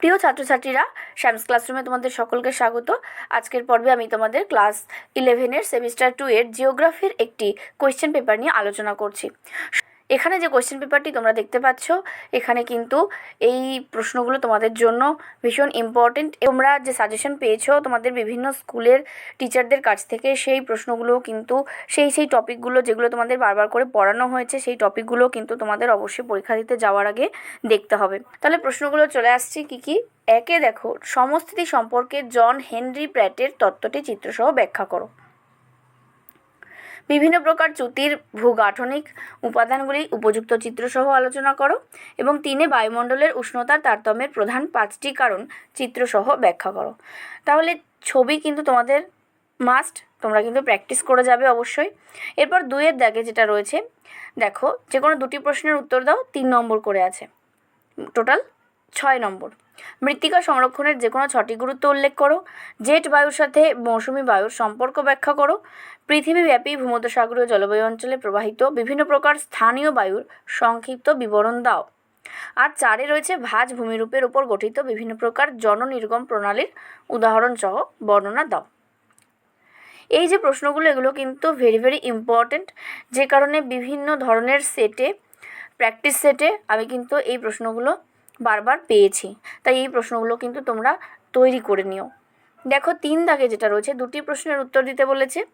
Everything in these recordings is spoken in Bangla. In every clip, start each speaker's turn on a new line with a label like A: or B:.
A: প্রিয় ছাত্রছাত্রীরা শ্যামস ক্লাসরুমে তোমাদের সকলকে স্বাগত। আজকের পর্বে আমি তোমাদের ক্লাস ইলেভেনের সেমিস্টার টু এর জিওগ্রাফির একটি কোয়েশ্চেন পেপার নিয়ে আলোচনা করছি। এখানে যে কোয়েশ্চেন পেপারটি তোমরা দেখতে পাচ্ছ, এখানে কিন্তু এই প্রশ্নগুলো তোমাদের জন্য ভীষণ ইম্পর্টেন্ট তোমরা যে সাজেশন পেয়েছ তোমাদের বিভিন্ন স্কুলের টিচারদের কাছ থেকে, সেই প্রশ্নগুলো কিন্তু, সেই সেই টপিকগুলো যেগুলো তোমাদের বারবার করে পড়ানো হয়েছে, সেই টপিকগুলো কিন্তু তোমাদের অবশ্যই পরীক্ষা দিতে যাওয়ার আগে দেখতে হবে। তাহলে প্রশ্নগুলো চলে আসছে কি কি? একে দেখো, সমস্থিতি সম্পর্কে জন হেনরি প্র্যাটের তত্ত্বটি চিত্রসহ ব্যাখ্যা করো। বিভিন্ন প্রকার চ্যুতির ভূগাঠনিক উপাদানগুলি উপযুক্ত চিত্রসহ আলোচনা করো এবং তিনে বায়ুমণ্ডলের উষ্ণতার তারতম্যের প্রধান পাঁচটি কারণ চিত্রসহ ব্যাখ্যা করো। তাহলে ছবি কিন্তু তোমাদের মাস্ট তোমরা কিন্তু প্র্যাকটিস করে যাবে অবশ্যই। এরপর দুইয়ের দাগে যেটা রয়েছে, দেখো যে কোনো দুটি প্রশ্নের উত্তর দাও, তিন নম্বর করে আছে। টোটাল ছয় নম্বর। মৃত্তিকা সংরক্ষণের যে কোনো ছটি গুরুত্ব উল্লেখ করো। জেট বায়ুর সাথে মৌসুমি বায়ুর সম্পর্ক ব্যাখ্যা করো। পৃথিবীব্যাপী ভূমধ্যসাগরীয় জলবায়ু অঞ্চলে প্রবাহিত বিভিন্ন প্রকার স্থানীয় বায়ুর সংক্ষিপ্ত বিবরণ দাও। আর চারে রয়েছে ভাজ ভূমিরূপের উপর গঠিত বিভিন্ন প্রকার জননির্গম প্রণালীর উদাহরণসহ বর্ণনা দাও। এই যে প্রশ্নগুলো, এগুলো কিন্তু ভেরি ভেরি ইম্পর্ট্যান্ট যে কারণে বিভিন্ন ধরনের সেটে প্র্যাকটিস সেটে আমি কিন্তু এই প্রশ্নগুলো বারবার পেয়েছি। তাই এই প্রশ্নগুলো কিন্তু তোমরা তৈরি করে নিও। দেখো, তিন দাগে যেটা রয়েছে, দুটি প্রশ্নের উত্তর দিতে বলেছে।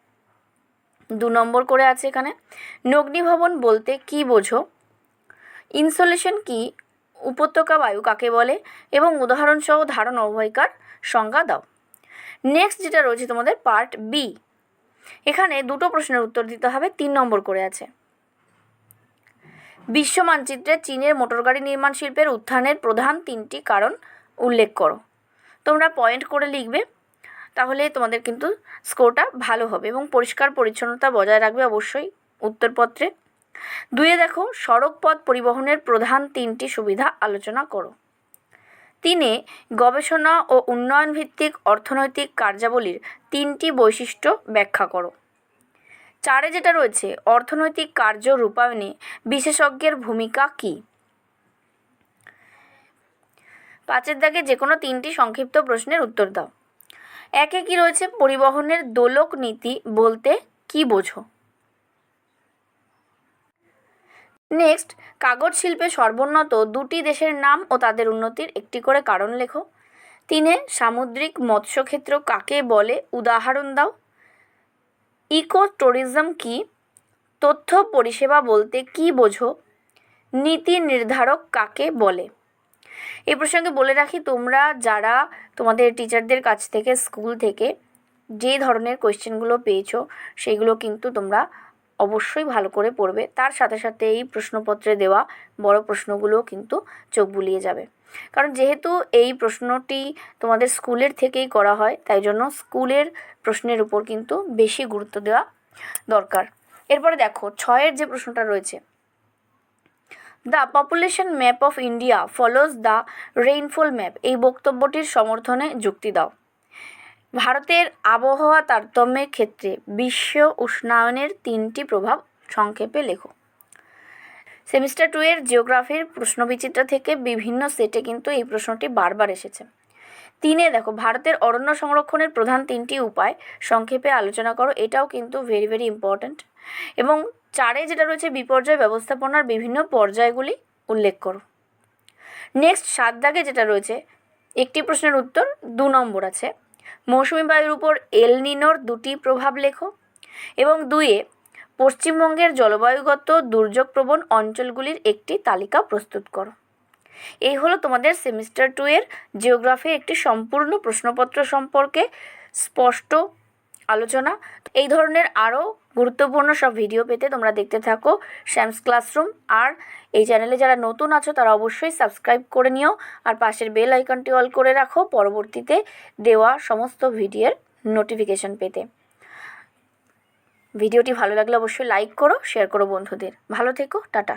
A: দু নম্বর করে আছে এখানে। নগ্নিভবন বলতে কি বোঝো? ইনসোলেশন কি? উপত্যকা বায়ু কাকে বলে? এবং উদাহরণসহ ধারণ অবহিকার সংজ্ঞা দাও। নেক্সট যেটা রয়েছে তোমাদের পার্ট বি। এখানে দুটো প্রশ্নের উত্তর দিতে হবে, তিন নম্বর করে আছে। বিশ্ব মানচিত্রে চীনের মোটরগাড়ি নির্মাণ শিল্পের উত্থানের প্রধান তিনটি কারণ উল্লেখ করো। তোমরা পয়েন্ট করে লিখবে, তাহলে তোমাদের কিন্তু স্কোরটা ভালো হবে এবং পরিষ্কার পরিচ্ছন্নতা বজায় রাখবে অবশ্যই উত্তরপত্রে। দুয়ে দেখো, সড়ক পথ পরিবহনের প্রধান তিনটি সুবিধা আলোচনা করো। তিনে, গবেষণা ও উন্নয়ন ভিত্তিক অর্থনৈতিক কার্যাবলীর তিনটি বৈশিষ্ট্য ব্যাখ্যা করো। চারে যেটা রয়েছে, অর্থনৈতিক কার্য রূপায়ণে বিশেষজ্ঞের ভূমিকা কী? পাঁচের দাগে যে কোনো তিনটি সংক্ষিপ্ত প্রশ্নের উত্তর দাও। একে কি রয়েছে? পরিবহনের দোলক নীতি বলতে কি বোঝো? নেক্সট, কাগজ শিল্পে সর্বোন্নত দুটি দেশের নাম ও তাদের উন্নতির একটি করে কারণ লেখো। তিনে, সামুদ্রিক মৎস্যক্ষেত্র কাকে বলে? উদাহরণ দাও। ইকো ট্যুরিজম কি? তথ্য পরিষেবা বলতে কি বোঝো? নীতি নির্ধারক কাকে বলে? এই প্রসঙ্গে বলে রাখি, তোমরা যারা তোমাদের টিচারদের কাছ থেকে, স্কুল থেকে যে ধরনের কোয়েশ্চেনগুলো পেয়েছ, সেগুলো কিন্তু তোমরা অবশ্যই ভালো করে পড়বে। তার সাথে সাথে এই প্রশ্নপত্রে দেওয়া বড় প্রশ্নগুলো কিন্তু চোখ বুলিয়ে যাবে। কারণ যেহেতু এই প্রশ্নটি তোমাদের স্কুলের থেকেই করা হয়, তাই জন্য স্কুলের প্রশ্নের উপর কিন্তু বেশি গুরুত্ব দেওয়া দরকার। এরপরে দেখো, ছয়ের যে প্রশ্নটা রয়েছে the population map of India follows the rainfall map এই বক্তব্যটির সমর্থনে যুক্তি দাও। ভারতের আবহাওয়া তারতম্যের ক্ষেত্রে বিশ্ব উষ্ণায়নের তিনটি প্রভাব সংক্ষেপে লেখো। সেমিস্টার টু এর জিওগ্রাফির প্রশ্নবিচিত্র থেকে বিভিন্ন সেটে কিন্তু এই প্রশ্নটি বারবার এসেছে। তিনে দেখো, ভারতের অরণ্য সংরক্ষণের প্রধান তিনটি উপায় সংক্ষেপে আলোচনা করো, এটাও কিন্তু ভেরি ভেরি ইম্পর্ট্যান্ট এবং চারে যেটা রয়েছে, বিপর্যয় ব্যবস্থাপনার বিভিন্ন পর্যায়গুলি উল্লেখ করো। নেক্সট সাত দাগে যেটা রয়েছে, একটি প্রশ্নের উত্তর দু নম্বর আছে। মৌসুমি বায়ুর উপর এল নিনোর দুটি প্রভাব লেখো। এবং দুইয়ে, পশ্চিমবঙ্গের জলবায়ুগত দুর্যোগপ্রবণ অঞ্চলগুলির একটি তালিকা প্রস্তুত করো। এই হলো তোমাদের সেমিস্টার টু এর জিওগ্রাফির একটি সম্পূর্ণ প্রশ্নপত্র সম্পর্কে স্পষ্ট আলোচনা। এই ধরনের আরও গুরুত্বপূর্ণ সব ভিডিও পেতে তোমরা দেখতে থাকো শ্যামস ক্লাসরুম আর এই চ্যানেলে যারা নতুন আছো, তারা অবশ্যই সাবস্ক্রাইব করে নিও। আর পাশের বেল আইকনটি অল করে রাখো পরবর্তীতে দেওয়া সমস্ত ভিডিওর নোটিফিকেশন পেতে। ভিডিওটি ভালো লাগলে অবশ্যই লাইক করো শেয়ার করো বন্ধুদের। ভালো থেকো, টাটা।